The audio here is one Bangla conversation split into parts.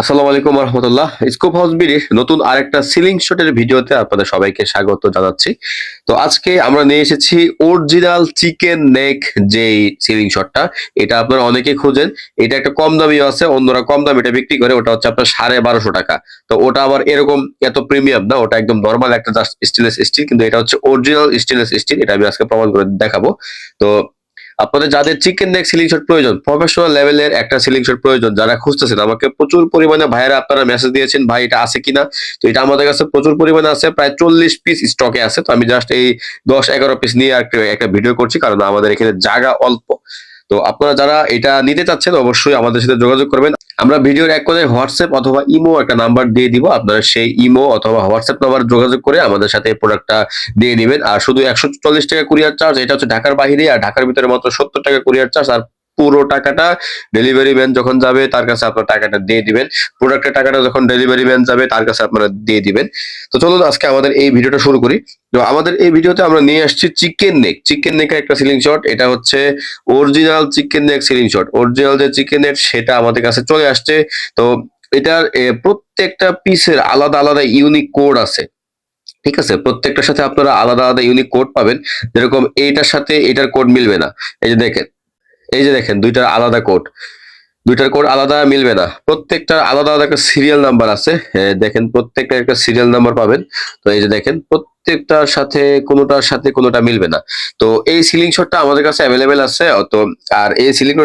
আসসালামু আলাইকুম রহমতুল্লাহ স্কোপ হাউস বিডির নতুন আরেকটা সিলিং শটের ভিডিওতে আপনাদের সবাইকে স্বাগত জানাচ্ছি। তো আজকে আমরা নিয়ে এসেছি অরিজিনাল চিকেন নেক যে সিলিং শটটা এটা আপনারা অনেকে খুঁজেন। এটা একটা কম দামিও আছে, অন্যরা কম দামে এটা বিক্রি করে, ওটা হচ্ছে আপনার সাড়ে বারোশো টাকা। তো ওটা আবার এরকম এত প্রিমিয়াম না, ওটা একদম নর্মাল একটা জাস্ট স্টেনলেস স্টিল কিন্তু এটা হচ্ছে অরিজিনাল স্টেনলেস স্টিল এটা আমি আজকে প্রমাণ করে দেখাবো। তো আপনাদের যাদের চিকেন নেক সিলিং শট প্রয়োজন প্রফেশনাল লেভেলের একটা সিলিং শট প্রয়োজন, যারা খুঁজতেছেন, আমাকে প্রচুর পরিমাণে ভাইয়েরা আপনারা মেসেজ দিয়েছেন, ভাই, এটা আছে কিনা? তো এটা আমাদের কাছে প্রচুর পরিমাণে আছে, প্রায় চল্লিশ পিস স্টকে আছে। তো আমি জাস্ট এই দশ, এগারো পিস নিয়ে একটা ভিডিও করছি, কারণ আমাদের এখানে জায়গা অল্প। তো আপনারা যারা এটা নিতে চাচ্ছেন, অবশ্যই আমাদের সাথে যোগাযোগ করবেন। আমরা ভিডিওর এক কথায় হোয়াটসঅ্যাপ অথবা ইমো একটা নাম্বার দিয়ে দিব। আপনারা সেই ইমো অথবা হোয়াটসঅ্যাপ নাম্বার যোগাযোগ করে আমাদের সাথে প্রোডাক্টটা দিয়ে নেবেন। আর শুধু একশো চল্লিশ টাকা কুরিয়ার চার্জ এটা হচ্ছে ঢাকার বাহিরে আর ঢাকার ভিতরে মাত্র সত্তর টাকা কুরিয়ার চার্জ আর পুরো টাকাটা ডেলিভারি ম্যান যখন যাবে, তার কাছে আপনার টাকাটা দিয়ে দিবেন। প্রোডাক্টের টাকাটা যখন ডেলিভারি ম্যান যাবে, তার কাছে আপনারা দিয়ে দিবেন। তো চলুন আজকে আমাদের এই ভিডিওটা শুরু করি। তো আমাদের এই ভিডিওতে আমরা নিয়ে আসছি চিকেন নেক চিকেন নেকের একটা সিলিং শট এটা হচ্ছে original chicken neck sealing shot original যে চিকেন নেক সেটা আমাদের কাছে চলে আসছে। তো এটার প্রত্যেকটা পিসের আলাদা আলাদা ইউনিক কোড আছে। ঠিক আছে? প্রত্যেকটার সাথে আপনারা আলাদা আলাদা ইউনিক কোড পাবেন। যেরকম এইটার সাথে এটার কোড মিলবে না। এই যে দেখেন এই যে দেখেন, দুইটার আলাদা কোড। দুইটার কোড আলাদা মিলবে না। প্রত্যেকটার আলাদা আলাদা একটা সিরিয়াল নাম্বার আছে। দেখেন, প্রত্যেকটা একটা সিরিয়াল নাম্বার পাবেন। তো এই যে দেখেন, প্রত্যেকটার সাথে কোনোটার সাথে কোনোটা মিলবে না। তো এই সিলিং শটটা আমাদের কাছে অ্যাভেলেবেল আছে তো আর এই সিলিং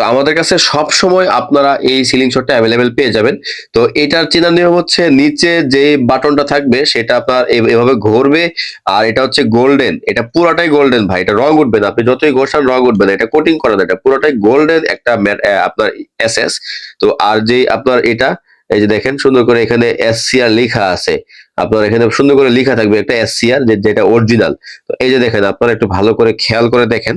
তো আমাদের কাছে সব সময় আপনারা এই সিলিং শটটা অ্যাভেলেবেল পেয়ে যাবেন। তো এটার চেনার নিয়ম হচ্ছে নিচে যে বাটনটা থাকবে সেটা আপনার এভাবে ঘুরবে আর এটা হচ্ছে গোল্ডেন এটা পুরোটাই গোল্ডেন ভাই, এটা রং উঠবে না। আপনি যতই ঘষান রং উঠবে না। এটা কোটিং করা এটা পুরোটাই গোল্ডেন একটা আপনার এসএস তো আর যে আপনার এটা, এই যে দেখেন সুন্দর করে এখানে এসসিআর লেখা আছে। আপনার এখানে সুন্দর করে লেখা থাকবে একটা এসসিআর যেটা অরিজিনাল তো এই যে দেখেন, আপনারা একটু ভালো করে খেয়াল করে দেখেন।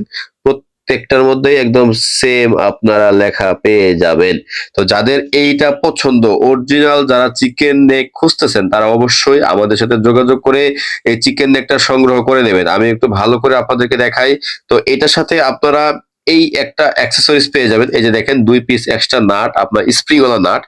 প্রত্যেকটার মধ্যেই একদম সেম আপনারা লেখা পেয়ে যাবেন। তো যাদের এইটা পছন্দ অরিজিনাল যারা চিকেন নেক খুঁজতেছেন, তারা অবশ্যই আমাদের সাথে যোগাযোগ করে এই চিকেন নেকটা সংগ্রহ করে নেবেন। আমি একটু ভালো করে আপনাদেরকে দেখাই। তো এটার সাথে আপনারা এই একটা অ্যাক্সেসরিজ পেয়ে যাবেন। এই যে দেখেন, দুই পিস এক্সট্রা নাট, আপনার স্প্রিংওয়ালা নাট,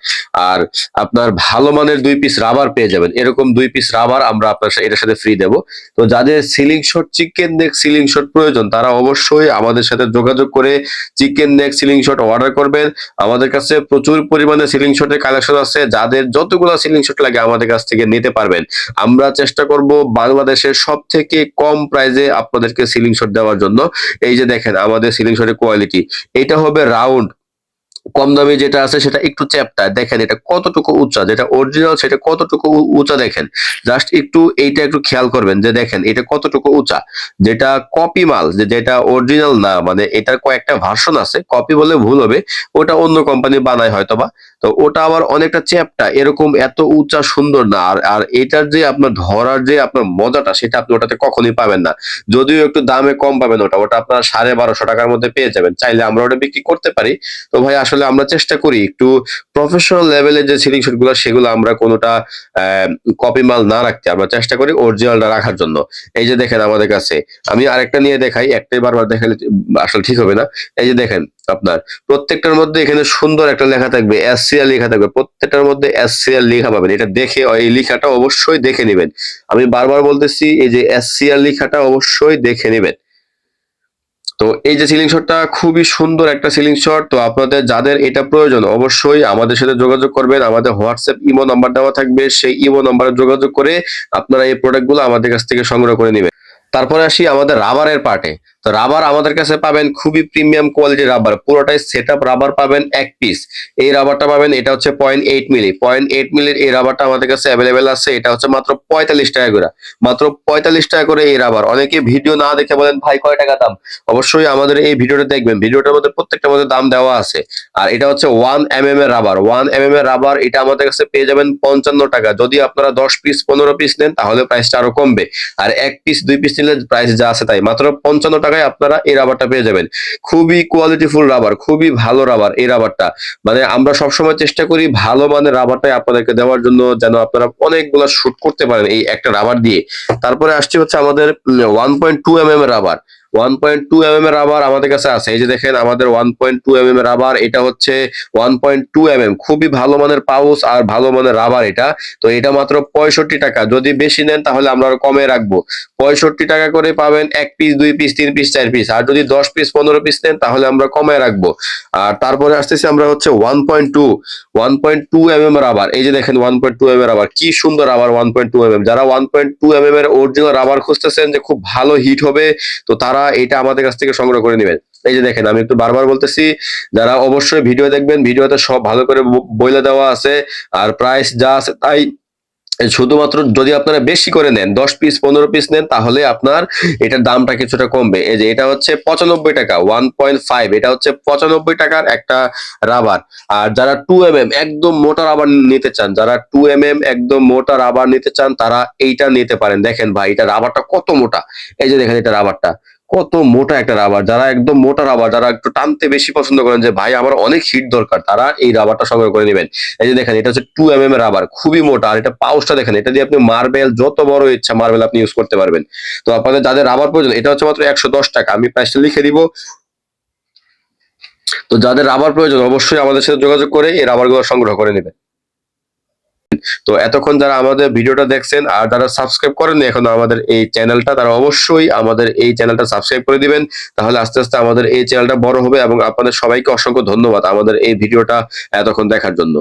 আর আপনার ভালো মানের দুই পিস রাবার পেয়ে যাবেন। এরকম দুই পিস রাবার আমরা আপনার এটার সাথে ফ্রি দেব। তো যাদের sealing shot chicken neck sealing shot প্রয়োজন, তারা অবশ্যই আমাদের সাথে যোগাযোগ করে chicken neck sealing shot order করবেন। আমাদের কাছে প্রচুর পরিমাণে সিলিং শটের কালেকশন আছে। যাদের যতগুলো সিলিং শট লাগে আমাদের কাছ থেকে নিতে পারবেন। আমরা চেষ্টা করব বাংলাদেশের সব থেকে কম প্রাইজে আপনাদেরকে সিলিং শট দেওয়ার জন্য। এই যে দেখেন, আমাদের সিলিং শটের কোয়ালিটি এটা হবে রাউন্ড কম দামি যেটা আছে সেটা একটু চ্যাপ্টা, দেখেন এটা কতটুকু উঁচা, যেটা অরিজিনাল সেটা কতটুকু উঁচা দেখেন। জাস্ট একটু এইটা একটু খেয়াল করবেন যে দেখেন এটা কতটুকু উঁচা। যেটা কপি মাল যেটা অরিজিনাল না মানে এটার কয়েকটা ভার্সন আছে কপি বলে ভুল হবে, ওটা অন্য কোম্পানি বানায় হয়তোবা। তো ওটা আবার অনেকটা চ্যাপ্টা, এরকম এত উঁচা সুন্দর না। আর আর এটার যে আপনার ধরার যে আপনার মজাটা, সেটা আপনি ওটাতে কখনোই পাবেন না। যদিও একটু দামে কম পাবেন ওটা ওটা আপনার সাড়ে বারোশো টাকার মধ্যে পেয়ে যাবেন। চাইলে আমরা ওটা বিক্রি করতে পারি। তো ভাই, আসলে আমরা চেষ্টা করি একটু প্রফেশনাল লেভেলের যে সিলিং শটগুলো সেগুলো আমরা কোনোটা কপি মাল না রাখতে আমরা চেষ্টা করি অরিজিনালটা রাখার জন্য। এই যে দেখেন আমাদের কাছে, আমি আরেকটা নিয়ে দেখাই, একটাই বারবার দেখালে আসলে ঠিক হবে না। এই যে দেখেন আপনার। প্রত্যেকটার মধ্যে এখানে সুন্দর একটা লেখা থাকবে এসসিআর লেখা থাকবে। প্রত্যেকটার মধ্যে এসসিআর লেখা পাবেন। এটা দেখে, এই লেখাটা অবশ্যই দেখে নেবেন। আমি বারবার বলতেছি, এই যে এসসিআর লেখাটা অবশ্যই দেখে নেবেন। তো এই যে সিলিং শটটা খুবই সুন্দর একটা সিলিং শট তো আপনাদের, যাদের এটা প্রয়োজন, অবশ্যই আমাদের সাথে যোগাযোগ করবেন। আমাদের হোয়াটসঅ্যাপ, ইমো নাম্বার দেওয়া থাকবে। সেই ইমো নাম্বারে যোগাযোগ করে আপনারা এই প্রোডাক্টগুলো আমাদের কাছ থেকে সংগ্রহ করে নেবেন। তারপরে আসি আমাদের রাবারের পার্টে রাবার আমাদের কাছে পাবেন খুবই প্রিমিয়াম কোয়ালিটির রাবার পুরোটাই সেট রাবার পাবেন এক পিস এই রাবারটা পাবেন, এটা হচ্ছে point eight milli point eight মিলির এই রাবারটা আমাদের কাছে অ্যাভেলেবেল আছে, এটা হচ্ছে মাত্র পঁয়তাল্লিশ টাকা করে। মাত্র পঁয়তাল্লিশ টাকা করে এই রাবার অনেকে ভিডিও না দেখে বলেন, ভাই, কয় টাকা দাম? অবশ্যই আমাদের এই ভিডিওটা দেখবেন। ভিডিওটার মধ্যে প্রত্যেকটা মধ্যে দাম দেওয়া আছে। আর এটা হচ্ছে ওয়ান এম এম এর রাবার ওয়ান এম এম এর রাবার এটা আমাদের কাছে পেয়ে যাবেন পঞ্চান্ন টাকা। যদি আপনারা দশ পিস পনেরো পিস নেন, তাহলে প্রাইসটা আরও কমবে। আর এক পিস দুই পিস নিলে প্রাইস যা আছে তাই। মাত্র পঞ্চান্ন টাকায় আপনারা এই রাবারটা পেয়ে যাবেন। খুবই কোয়ালিটিফুল রাবার খুবই ভালো রাবার এই রাবারটা মানে আমরা সবসময় চেষ্টা করি ভালো মানের রাবারটাই আপনাদেরকে দেওয়ার জন্য যেন আপনারা অনেকগুলো শুট করতে পারেন এই একটা রাবার দিয়ে। তারপরে আসছে হচ্ছে আমাদের one point two M M rubber one point two M এর রাবার আমাদের কাছে আছে। এই যে দেখেন, আমাদের ওয়ান পয়েন্ট টু এম এর রাবার এটা হচ্ছে ওয়ান পয়েন্ট টু এম খুবই ভালো মানের পাউচ আর ভালো মানের রাবার এটা। তো এটা মাত্র পঁয়ষট্টি টাকা। যদি বেশি নেন তাহলে আমরা আরও কমে রাখব। পঁয়ষট্টি টাকা করে পাবেন এক পিস দুই পিস তিন পিস চার পিস আর যদি দশ পিস পনেরো পিস নেন তাহলে আমরা কমে রাখব। আর তারপরে আসতেছি আমরা হচ্ছে one point two one point two M M rubber এই যে দেখেন ওয়ান পয়েন্ট টু এম এর রাবার কি সুন্দর rubber one point two M M যারা one point two M M এর অরিজিনাল রাবার খুঁজতেছেন যে খুব ভালো হিট হবে, তো তারা এটা আমাদের কাছ থেকে সংগ্রহ করে নেবেন। এই যে দেখেন, আমি একটু বারবার বলতেছি, যারা অবশ্যই ভিডিও দেখবেন, ভিডিওতে সব ভালো করে বইলে দেওয়া আছে, আর প্রাইস যা আছে তাই শুধুমাত্র যদি আপনারা বেশি করে নেন, দশ পিস পনেরো পিস নেন, তাহলে আপনার এটার দামটা কিছুটা কমবে। এই যে এটা হচ্ছে পঁচানব্বই টাকা ওয়ান পয়েন্ট ফাইভ এটা হচ্ছে পঁচানব্বই টাকার একটা রাবার আর যারা টু এম এম একদম মোটা রাবার নিতে চান, যারা টু এম এম একদম মোটা রাবার নিতে চান, তারা এইটা নিতে পারেন। দেখেন ভাই, এটা রাবারটা কত মোটা। এই যে দেখেন, এটা রাবারটা কত মোটা একটা রাবার যারা একদম মোটা রাবার যারা একটু টানতে বেশি পছন্দ করেন যে, ভাই, আমার অনেক হিট দরকার। তারা এই রাবারটা সংগ্রহ করে নেবেন। এই যে দেখেন, এটা হচ্ছে টু এম এম রাবার খুবই মোটা, আর এটা পাউচটা দেখেন, এটা দিয়ে আপনি মার্বেল যত বড় ইচ্ছা মার্বেল আপনি ইউজ করতে পারবেন। তো আপনাদের যাদের রাবার প্রয়োজন, এটা হচ্ছে মাত্র একশো দশ টাকা, আমি প্রাইসটা লিখে দিব। তো যাদের রাবার প্রয়োজন, অবশ্যই আমাদের সাথে যোগাযোগ করে এই রাবারগুলো সংগ্রহ করে নেবেন। তো এতক্ষণ যারা আমাদের ভিডিওটা দেখছেন আর যারা সাবস্ক্রাইব করেন এখন আমাদের এই চ্যানেলটা, তারা অবশ্যই আমাদের এই চ্যানেলটা সাবস্ক্রাইব করে দিবেন। তাহলে আস্তে আস্তে আমাদের এই চ্যানেলটা বড় হবে এবং আপনাদের সবাইকে অসংখ্য ধন্যবাদ আমাদের এই ভিডিওটা এতক্ষণ দেখার জন্য।